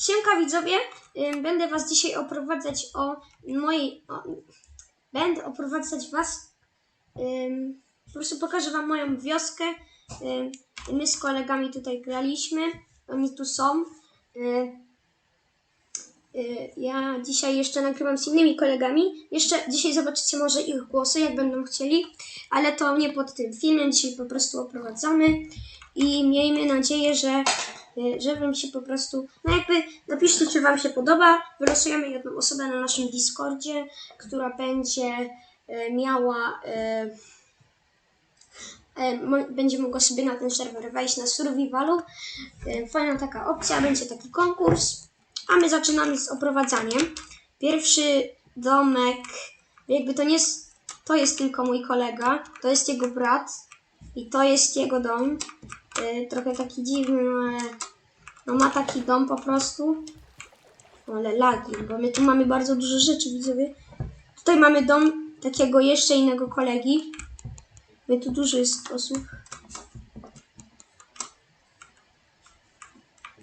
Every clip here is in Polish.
Siemka widzowie, będę was dzisiaj oprowadzać o mojej... O, będę oprowadzać was... Ym, po prostu pokażę wam moją wioskę. Ym, my z kolegami tutaj graliśmy. Oni tu są. Y, ja dzisiaj jeszcze nagrywam z innymi kolegami. Jeszcze dzisiaj zobaczycie może ich głosy, jak będą chcieli. Ale to nie pod tym filmem. Dzisiaj po prostu oprowadzamy. I miejmy nadzieję, że y, że wam się po prostu, no jakby napiszcie, czy wam się podoba. Wylosujemy jedną osobę na naszym Discordzie, która będzie y, miała, y, będzie mogła sobie na ten serwer wejść na survivalu. Fajna taka opcja, będzie taki konkurs. A my zaczynamy z oprowadzaniem. Pierwszy domek, jakby to nie jest, to jest tylko mój kolega, to jest jego brat i to jest jego dom. Y, trochę taki dziwny, no ale no ma taki dom po prostu. Ale lagi, bo my tu mamy bardzo dużo rzeczy, widzowie. Tutaj mamy dom takiego jeszcze innego kolegi. My tu dużo jest osób.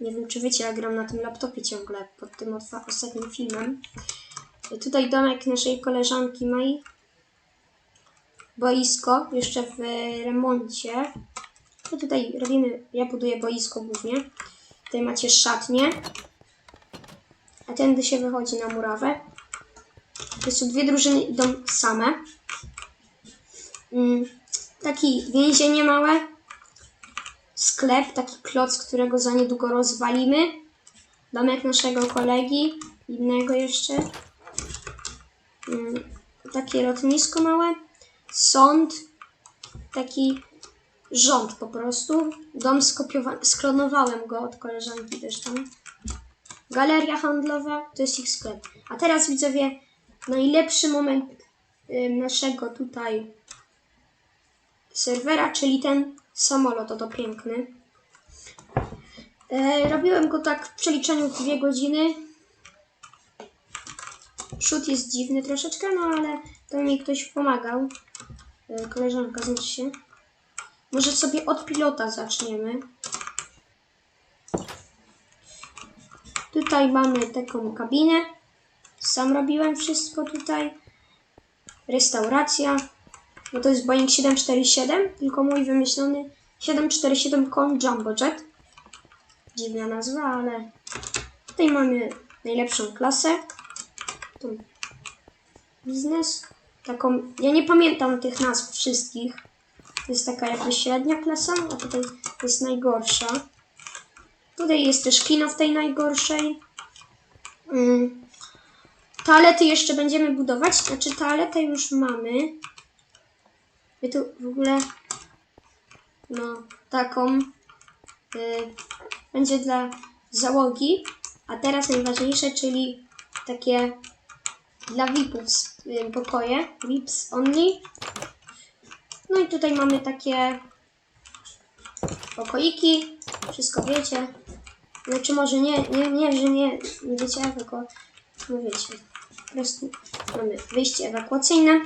Nie wiem, czy wiecie, ja gram na tym laptopie ciągle pod tym ostatnim filmem. Tutaj domek naszej koleżanki Mai. Boisko, jeszcze w remoncie. No tutaj robimy, ja buduję boisko głównie. Tutaj macie szatnię. A tędy się wychodzi na murawę. To są dwie drużyny idą same. Mm, taki więzienie małe. Sklep, taki kloc, którego za niedługo rozwalimy. Domek naszego kolegi, innego jeszcze. Mm, takie lotnisko małe. Sąd, taki rząd po prostu. Dom skopiowa- sklonowałem go od koleżanki też tam. Galeria handlowa, to jest ich sklep. A teraz widzowie, najlepszy moment naszego tutaj serwera, czyli ten samolot oto piękny. E, robiłem go tak w przeliczeniu dwie godziny. Przód jest dziwny troszeczkę, no ale to mi ktoś pomagał. E, koleżanka znaczy się. Może sobie od pilota zaczniemy. Tutaj mamy taką kabinę. Sam robiłem wszystko tutaj. Restauracja. No to jest Boeing 747, tylko mój wymyślony 747 Con Jumbo Jet. Dziwna nazwa, ale tutaj mamy najlepszą klasę. Tu biznes. Taką, ja nie pamiętam tych nazw wszystkich. To jest taka jakby średnia klasa, a tutaj jest najgorsza. Tutaj jest też kino w tej najgorszej. Mm. Toalety jeszcze będziemy budować. Znaczy toaletę już mamy. My tu w ogóle no taką y, będzie dla załogi. A teraz najważniejsze, czyli takie dla VIPów y, pokoje. VIPs only. No i tutaj mamy takie pokoiki. Wszystko wiecie. Znaczy może nie, nie, nie, że nie, nie wiecie, tylko no wiecie. Po prostu mamy wyjście ewakuacyjne.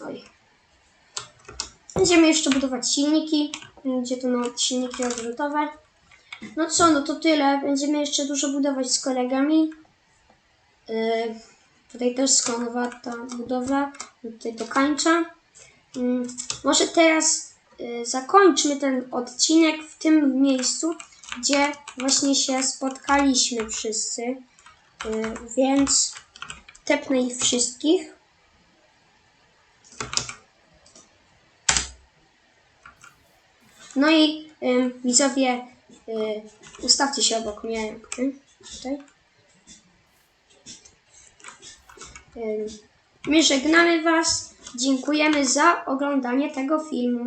Oj. Będziemy jeszcze budować silniki. Będzie tu no, silniki odrzutowe. No co, no to tyle. Będziemy jeszcze dużo budować z kolegami. Yy, tutaj też sklonowa ta budowa. Tutaj to kańcza. Mm, Może teraz y, zakończmy ten odcinek w tym miejscu, gdzie właśnie się spotkaliśmy wszyscy. Y, więc tepnę ich wszystkich. No i y, widzowie, ustawcie się obok mnie. Tutaj. My żegnamy Was. Dziękujemy za oglądanie tego filmu.